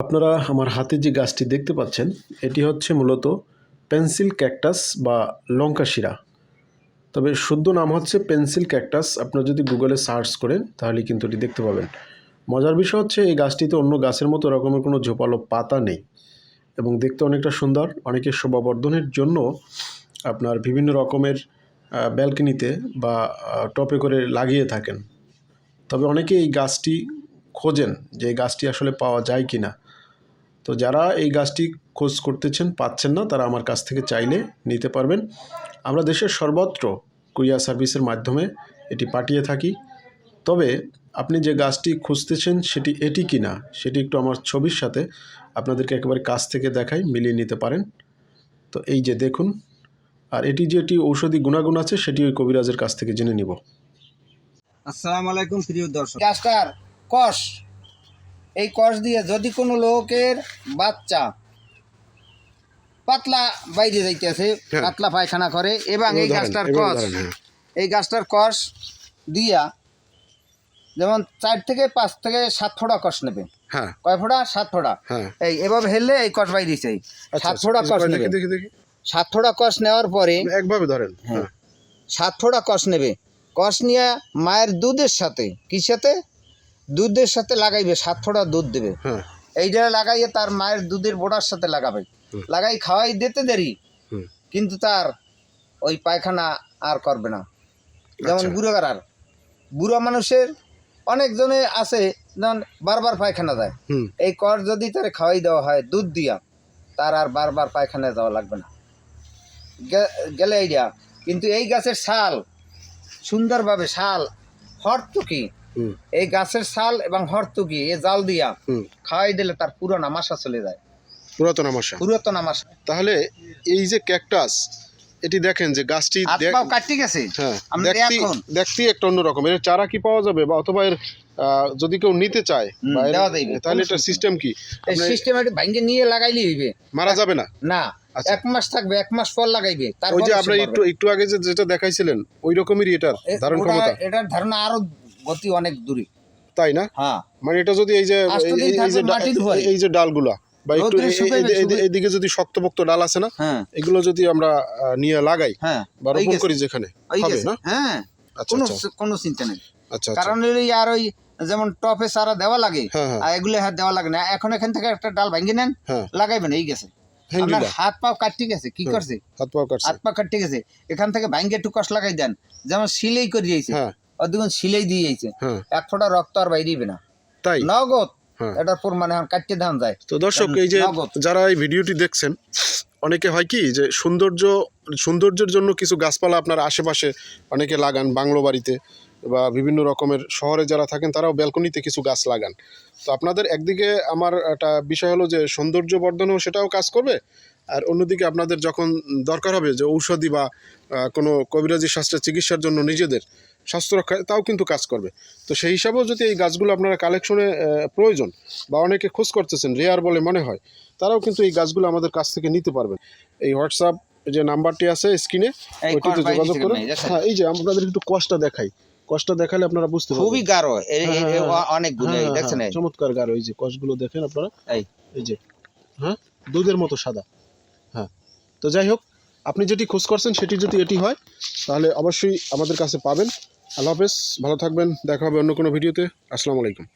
আপনারা আমার হাতে যে গাছটি দেখতে পাচ্ছেন, এটি হচ্ছে মূলত পেন্সিল ক্যাকটাস বা লঙ্কা শিরা। তবে শুদ্ধ নাম হচ্ছে পেন্সিল ক্যাকটাস। আপনারা যদি গুগলে সার্চ করেন, তাহলে কিন্তু এটি দেখতে পাবেন। মজার বিষয় হচ্ছে, এই গাছটিতে অন্য গাছের মতো রকমের কোনো ঝোপালো পাতা নেই এবং দেখতে অনেকটা সুন্দর অনেকে শোভাবর্ধনের জন্য আপনার বিভিন্ন রকমের ব্যালকনিতে বা টপে করে লাগিয়ে থাকেন। তবে অনেকে এই গাছটি খোঁজেন যে গাছটি আসলে পাওয়া যায় কি না তো যারা এই গাছটি খোঁজ করতেছেন পাচ্ছেন না তারা আমার কাছ থেকে চাইলে নিতে পারবেন। আমরা দেশের সর্বত্র কুরিয়ার সার্ভিসের মাধ্যমে এটি পাঠিয়ে থাকি। তবে আপনি যে গাছটি খুঁজতেছেন সেটি এটি কি না সেটি একটু আমার ছবির সাথে আপনাদেরকে একেবারে কাছ থেকে দেখাই মিলিয়ে নিতে পারেন। তো এই যে দেখুন আর এটি যে এটি ঔষধি গুণাগুণ আছে সেটি ওই কবিরাজের কাছ থেকে জেনে নিব। আসসালামু আলাইকুম প্রিয় দর্শক। গাছটার কষ। এই কষ দিয়ে যদি কোনো লোকের বাচ্চা পাতলা বাইরে যাইতেছে হ্যাঁ। পাতলা পায়খানা করে এবং এই গাছটার কষ হ্যাঁ। এই গাছটার কষ দিয়া যেমন চার থেকে পাঁচ থেকে সাত ফোড়া কষ নেবে। হ্যাঁ। কয় ফোড়া? সাত হ্যাঁ। এই এভাবে হেললে এই কষ বাইরেছে আচ্ছা, সাত ফোড়া কষ দেখি নেবে সাত ফোড়া কষ নেওয়ার পরে একভাবে ধরেন হ্যাঁ। হ্যাঁ। সাত ফোড়া কষ নেবে। কষ নিয়ে মায়ের দুধের সাথে কি সাথে? দুধের সাথে লাগাইবে সাত ফোঁটা দুধ দেবে। হ্যাঁ। এইটা লাগাইয়ে তার মায়ের দুধের বোটার সাথে লাগাবে। লাগাই খাওয়াই দিতে দেরি কিন্তু তার ওই পায়খানা আর করবে না। যেমন আচ্ছা। বুড়ো গাড়ার। বুড়ো মানুষের অনেকজনে আছে যেমন বারবার পায়খানা দেয়। এই কর যদি তার খাওয়াই দেওয়া হয় দুধ দিয়া তার আর বারবার পায়খানায় যাওয়া লাগবে না। গেলে এইটা কিন্তু এই গাছের শাল সুন্দরভাবে শাল হরতুকি হুম এই গাছের শাল এবং হরতুকি এ জাল দিয়া খাওয়াই দিলে তার পুরো নামাশা চলে যায়। পুরাতন আমাশা। পুরাতন নামাশা তাহলে এই যে ক্যাকটাস এটি দেখেন যে গাছটি কাটি গেছে। হ্যাঁ আমরা দেখতে একটা অন্যরকম। এর চারা কি পাওয়া যাবে? বা অথবা এর যদি কেউ নিতে চায় তাহলে এটা সিস্টেম কি? এই আপনার সিস্টেমেটিক ভাঙ্গে নিয়ে লাগাইলে হইবে। মারা যাবে না? না। আচ্ছা। এক মাস থাকবে এক মাস পর লাগাইবে। ওই যে আপনার একটু একটু আগে যে যেটা দেখাইছিলেন ওই রকমেরই এটার ধারণ ক্ষমতা। এটার ধারণা আরও গতি অনেক দূরে। তাই না? হ্যাঁ। মানে এটা যদি এই যে এই- যে ডালগুলা বা একটু। এইদিকে যদি শক্তপোক্ত ডাল আছে না হ্যাঁ। এগুলো যদি আমরা নিয়ে লাগাই হ্যাঁ বা রোপণ করি যেখানে হবে না? হ্যাঁ আচ্ছা কোনো আচ্ছা। কোনো চিন্তা নেই। আচ্ছা কারণ আর ওই যেমন টপে সারা দেওয়া লাগে হ্যাঁ আর এগুলো হাত দেওয়া লাগে না। এখন এখান থেকে একটা ডাল ভাঙ্গি নেন লাগাইবেন এই গেছে। হাত পাও কাটতে গেছে কি করছে? হাত পাও কাটছে। হাত পা কাটতে গেছে। এখান থেকে ভাঙ্গে একটু কষ লাগাই দেন। যেমন সিলাই করে দিয়েছে অধিকন সিলাই দিয়ে যাইছে হ্যাঁ। এক ফোঁটা রক্ত আর বাইরেবে না। তাই? নগদ। হ্যাঁ। এটার পরিমাণে এখন কাটতে ধান যায়। তো দর্শক এই যে। যারা এই ভিডিওটি দেখছেন অনেকে হয় কি যে সৌন্দর্য সৌন্দর্যের জন্য কিছু গাছপালা আপনার আশেপাশে অনেকে লাগান বাংলো বাড়িতে বা বিভিন্ন রকমের শহরে যারা থাকেন তারাও ব্যালকনিতে কিছু গাছ লাগান। তো আপনাদের একদিকে আমার একটা বিষয় হলো যে সৌন্দর্য বর্ধনেও সেটাও কাজ করবে আর অন্যদিকে আপনাদের যখন দরকার হবে যে ঔষধি বা কোনো কবিরাজি শাস্ত্রের চিকিৎসার জন্য নিজেদের স্বাস্থ্য রক্ষায় তাও কিন্তু কাজ করবে। তো সেই হিসাবেও যদি এই গাছগুলো আপনারা কালেকশনে প্রয়োজন বা অনেকে খোঁজ করতেছেন রেয়ার বলে মনে হয় তারাও কিন্তু এই গাছগুলো আমাদের কাছ থেকে নিতে পারবেন। এই হোয়াটসঅ্যাপ যে নাম্বারটি আছে স্ক্রিনে ওইটিতে যোগাযোগ থেকে করে নেই, দেখেন? হ্যাঁ এই যে আপনাদের একটু কষ্টটা দেখাই। কষ্টটা দেখালে আপনারা বুঝতে পারবেন। খুবই গাঢ় হ্যাঁ, হ্যাঁ, অনেকগুলো হ্যাঁ, এই হ্যাঁ, দেখছেন এই? চমৎকার গাঢ় এই যে কষগুলো দেখেন আপনারা। এই। এই যে হ্যাঁ দুধের মতো সাদা। হ্যাঁ তো যাই হোক আপনি যেটি খোঁজ করছেন সেটি যদি এটি হয় তাহলে অবশ্যই আমাদের কাছে পাবেন। আল্লাহ হাফেজ ভালো থাকবেন দেখা হবে অন্য কোনো ভিডিওতে। আসসালামু আলাইকুম।